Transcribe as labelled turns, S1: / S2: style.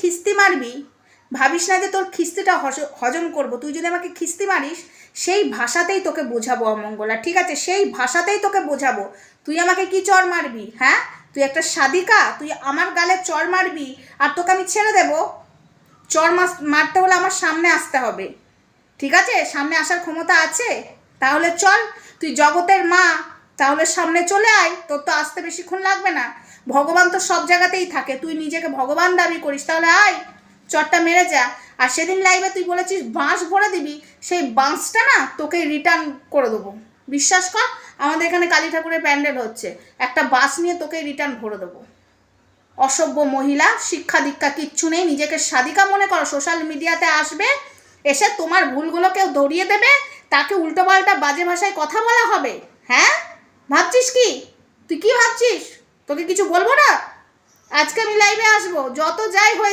S1: খিস্তি মারবি, ভাবিস না যে তোর খিস্তিটা হজ- হজম করব। তুই যদি আমাকে খিস্তি মারিস, সেই ভাষাতেই তোকে বোঝাবো অমঙ্গলা, ঠিক আছে? সেই ভাষাতেই তোকে বোঝাবো। তুই আমাকে কি চর মারবি হ্যাঁ? তুই একটা সাদিকা তুই আমার গালে চর মারবি, আর তোকে আমি ছেড়ে দেবো। চর মারতে হলে আমার সামনে আসতে হবে। ঠিক আছে? সামনে আসার ক্ষমতা আছে? তাহলে চল, তুই জগতের মা তাহলে সামনে চলে আয়, তোর তো আসতে বেশিক্ষণ লাগবে না। ভগবান তো সব জায়গাতেই থাকে, তুই নিজেকে ভগবান দাবি করিস, তাহলে আয় চটটা মেরে যা। আর সেদিন লাইভে তুই বলেছিস, বাঁশ ভরে দিবি, সেই বাঁশটা না তোকে রিটার্ন করে দেবো। বিশ্বাস কর, আমাদের এখানে কালী ঠাকুরের প্যান্ডেল হচ্ছে, একটা বাস নিয়ে তোকে রিটার্ন ভরে দেবো। অসভ্য মহিলা, শিক্ষা দীক্ষা কিচ্ছু নেই, নিজেকে সাদিকা মনে করো সোশ্যাল মিডিয়াতে আসবে, এসে তোমার ভুলগুলোকে ধরিয়ে দেবে, তাকে উল্টোপাল্টা বাজে ভাষায় কথা বলা হবে হ্যাঁ? ভাবছিস কি? তুই কি ভাবছিস? তোকে কিছু বলব না? আজকে আমি লাইভে আসব। যত যাই হয়ে